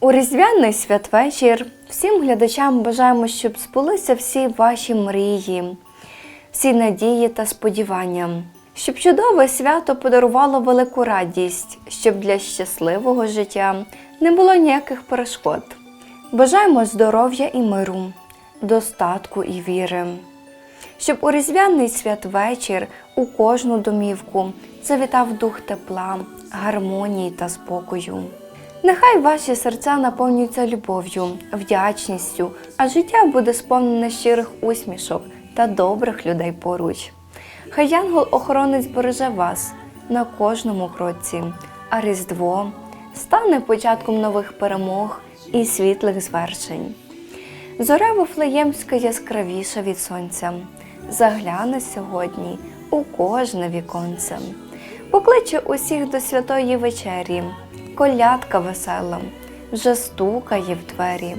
У різдвяний святвечір всім глядачам бажаємо, щоб збулися всі ваші мрії, всі надії та сподівання, щоб чудове свято подарувало велику радість, щоб для щасливого життя не було ніяких перешкод. Бажаємо здоров'я і миру, достатку і віри, щоб у різдвяний святвечір у кожну домівку завітав дух тепла, гармонії та спокою. Нехай ваші серця наповнюються любов'ю, вдячністю, а життя буде сповнене щирих усмішок та добрих людей поруч. Хай янгол-охоронець береже вас на кожному кроці, а Різдво стане початком нових перемог і світлих звершень. Зоря Вифлеємська яскравіша від сонця, загляне сьогодні у кожне віконце, покличе усіх до святої вечері, колядка весела, вже стукає в двері,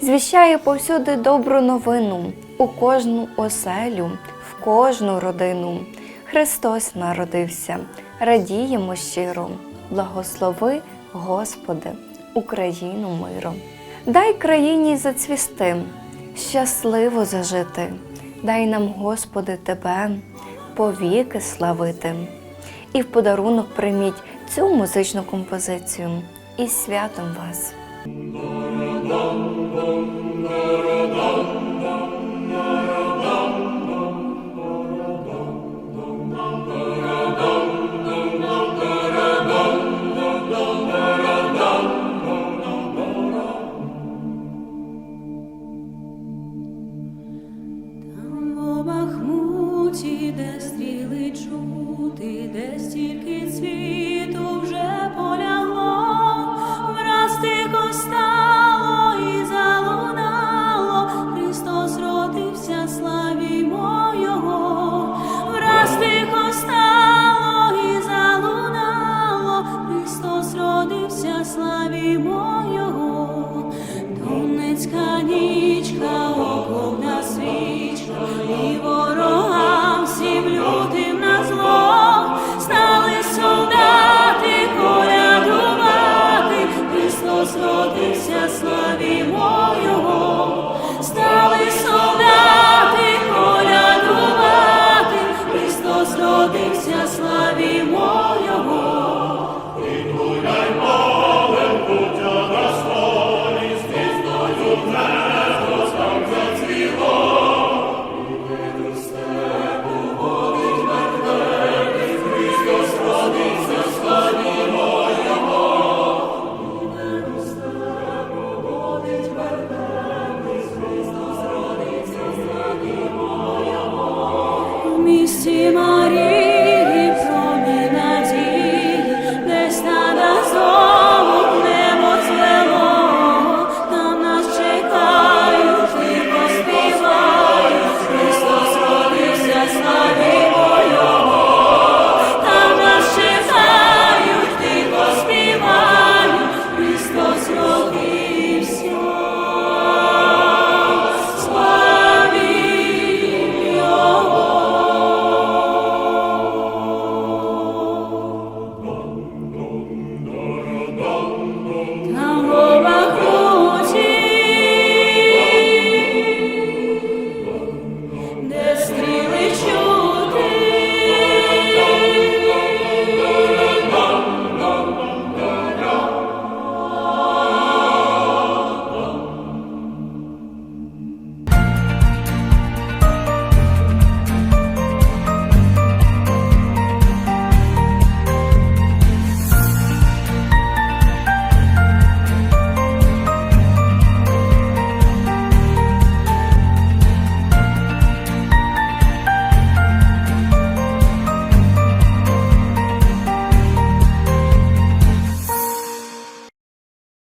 звіщає повсюди добру новину у кожну оселю, в кожну родину. Христос народився, радіємо щиро, благослови, Господи, Україну миром. Дай країні зацвісти, щасливо зажити, дай нам, Господи, Тебе повіки славити. І в подарунок прийміть цю музичну композицію і святом вас. Де стріли чути, де стільки цвіт. Родився славі мого, і гуляй маленьку тя на столі, звіздою небо там зацвіло. І з тебе водить мертвець, Христос родився славі моєго. І з тебе водить мертвець, Христос родився славі моєго. Місіма